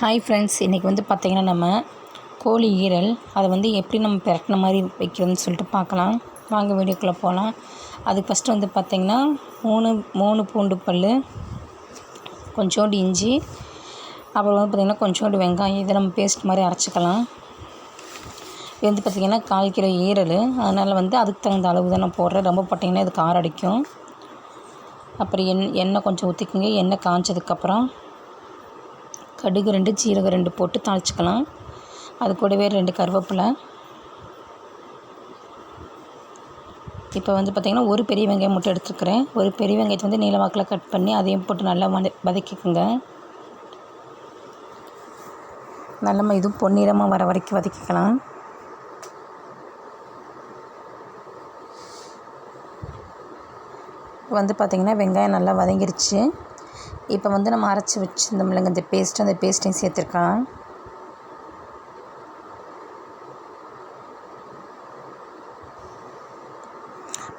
Hi friends இன்றைக்கி வந்து பார்த்திங்கன்னா நம்ம கோழி ஈரல் அதை வந்து எப்படி நம்ம பிரட்டின மாதிரி வைக்கிறதுன்னு சொல்லிட்டு பார்க்கலாம். வாங்க வீடியோக்குள்ளே போகலாம் அதுக்கு ஃபஸ்ட்டு வந்து பார்த்திங்கன்னா மூணு மூணு பூண்டு பல் கொஞ்சோண்டு இஞ்சி அப்புறம் வந்து பார்த்திங்கன்னா கொஞ்சோண்டு வெங்காயம் இதை நம்ம பேஸ்ட் மாதிரி அரைச்சிக்கலாம். இது வந்து பார்த்திங்கன்னா கால் கிலோ ஈரல் அதனால் வந்து அதுக்கு தகுந்த அளவு தான் நான் போடுறேன். ரொம்ப போட்டிங்கன்னா இது காரடிக்கும். அப்புறம் எண் எண்ணெய் கொஞ்சம் ஊற்றிக்கோங்க எண்ணெய் காய்ச்சதுக்கப்புறம் கடுகு ரெண்டு ஜீரகம் ரெண்டு போட்டு தாளிச்சிக்கலாம். அது கூடவே ரெண்டு கருவேப்பிலை. இப்போ வந்து பார்த்திங்கன்னா ஒரு பெரிய வெங்காயம் மட்டும் எடுத்துருக்குறேன். ஒரு பெரிய வெங்காயத்தை வந்து நீளமாக்கில் கட் பண்ணி அதையும் போட்டு நல்லா வத வதக்கிக்கோங்க. நல்லா இதுவும் பொன்னிறமாக வர வரைக்கும் வதக்கிக்கலாம். வந்து பார்த்திங்கன்னா வெங்காயம் நல்லா வதங்கிருச்சு. இப்போ வந்து நம்ம அரைச்சி வச்சுருந்தோம்லங்க. இந்த பேஸ்ட்டு அந்த பேஸ்ட்டையும் சேர்த்துருக்கலாம்.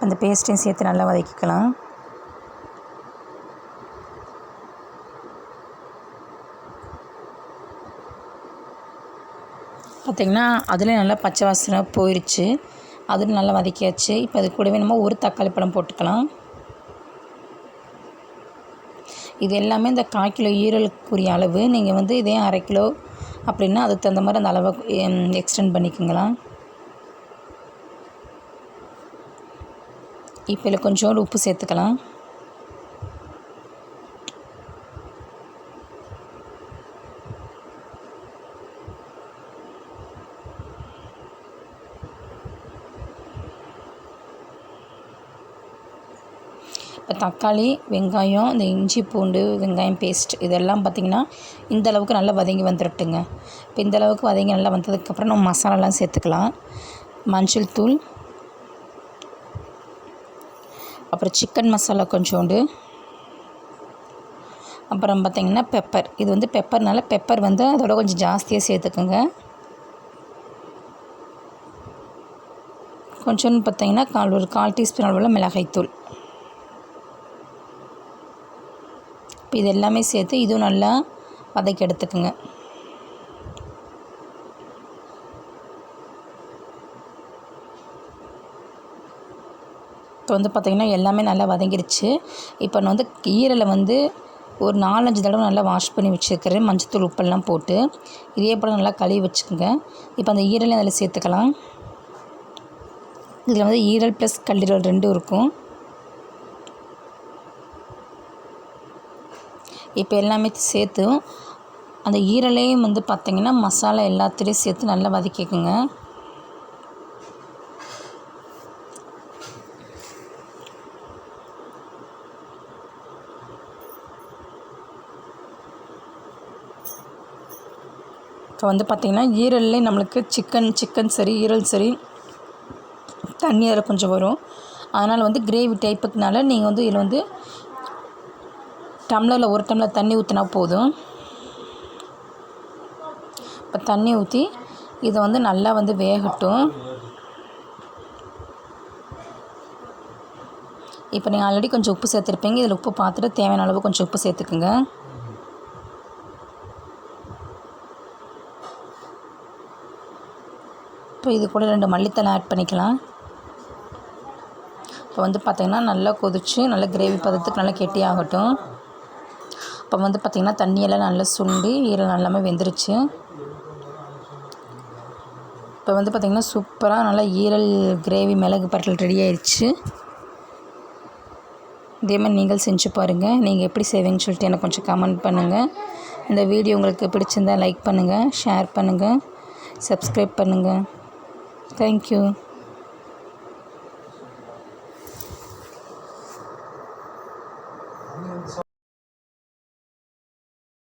அந்த பேஸ்ட்டையும் சேர்த்து நல்லா வதக்கிக்கலாம். பார்த்திங்கன்னா அதில் நல்லா பச்சை வாசனை போயிடுச்சு அதில் நல்லா வதக்கியாச்சு. இப்போ அது கூடவே நம்ம ஒரு தக்காளி பழம் போட்டுக்கலாம். இது எல்லாமே இந்த கால் கிலோ ஈரலுக்குரிய அளவு. நீங்கள் வந்து இதே அரை கிலோ அப்படின்னா அதுக்கு தகுந்த மாதிரி அந்த அளவை எக்ஸ்டெண்ட் பண்ணிக்கோங்களாம் இப்போ இதில் கொஞ்சோண்டு உப்பு சேர்த்துக்கலாம். இப்போ தக்காளி வெங்காயம் இந்த இஞ்சி பூண்டு வெங்காயம் பேஸ்ட் இதெல்லாம் பார்த்திங்கன்னா இந்த அளவுக்கு நல்லா வதங்கி வந்துடட்டுங்க இப்போ இந்த அளவுக்கு வதங்கி நல்லா வந்ததுக்கப்புறம் நம்ம மசாலாலாம் சேர்த்துக்கலாம். மஞ்சள் தூள். அப்புறம் சிக்கன் மசாலா கொஞ்சோண்டு. அப்புறம் பார்த்திங்கன்னா பெப்பர் இது வந்து பெப்பர்னால பெப்பர் வந்து அதோட கொஞ்சம் ஜாஸ்தியாக சேர்த்துக்கோங்க. கொஞ்சோண்டு பார்த்திங்கன்னா கால் ஒரு கால் டீஸ்பூன் அளவில் மிளகாய்த்தூள். இது எல்லாமே சேர்த்து இதுவும் நல்லா வதக்கி எடுத்துக்கோங்க. இப்போ வந்து பார்த்திங்கன்னா எல்லாமே நல்லா வதங்கிருச்சு. இப்போ நான் வந்து ஈரலை வந்து ஒரு நாலஞ்சு தடவை நல்லா வாஷ் பண்ணி வச்சுருக்கிறேன். மஞ்சத்தூள் உப்பெல்லாம் போட்டு. இதே போல் நல்லா கழுவி வச்சுக்கோங்க. இப்போ அந்த ஈரலை அதில் சேர்த்துக்கலாம். இதில் வந்து ஈரல் ப்ளஸ் கல்லீரல் ரெண்டும் இருக்கும். இப்போ எல்லாமே சேர்த்து அந்த ஈரலையும் வந்து பார்த்திங்கன்னா மசாலா எல்லாத்துலேயும் சேர்த்து நல்லா வதக்கிக்கோங்க. இப்போ வந்து பார்த்திங்கன்னா ஈரல்லே நம்மளுக்கு சிக்கன் சிக்கன் சரி ஈரல் சரி தண்ணி அதில் கொஞ்சம் வரும். அதனால் வந்து கிரேவி டைப்புக்குனால நீங்கள் வந்து இதில் வந்து டம்ளரில் ஒரு டம்ளர் தண்ணி ஊற்றினா போதும். இப்போ தண்ணி ஊற்றி இதை வந்து நல்லா வந்து வேகட்டும். இப்போ நீங்கள் ஆல்ரெடி கொஞ்சம் உப்பு சேர்த்துருப்பீங்க. இதில் உப்பு பார்த்துட்டு தேவையான அளவு கொஞ்சம் உப்பு சேர்த்துக்குங்க. இப்போ இது கூட ரெண்டு மல்லித்தலை ஆட் பண்ணிக்கலாம். இப்போ வந்து பார்த்திங்கன்னா நல்லா கொதித்து நல்லா கிரேவி பதத்துக்கு நல்லா கெட்டியாகட்டும். இப்போ வந்து பார்த்திங்கன்னா தண்ணியெல்லாம் நல்லா சுண்டி ஈரல் நல்லாமே வெந்துருச்சு. இப்போ வந்து பார்த்திங்கன்னா சூப்பராக நல்லா ஈரல் கிரேவி மிளகு பட்டல் ரெடி ஆயிடுச்சு இதே மாதிரி நீங்கள் செஞ்சு பாருங்கள் நீங்கள் எப்படி செய்வீங்கன்னு சொல்லிட்டு எனக்கு கொஞ்சம் கமெண்ட் பண்ணுங்கள் இந்த வீடியோ உங்களுக்கு பிடிச்சிருந்தால் லைக் பண்ணுங்கள் ஷேர் பண்ணுங்கள் சப்ஸ்கிரைப் பண்ணுங்கள் தேங்க்யூ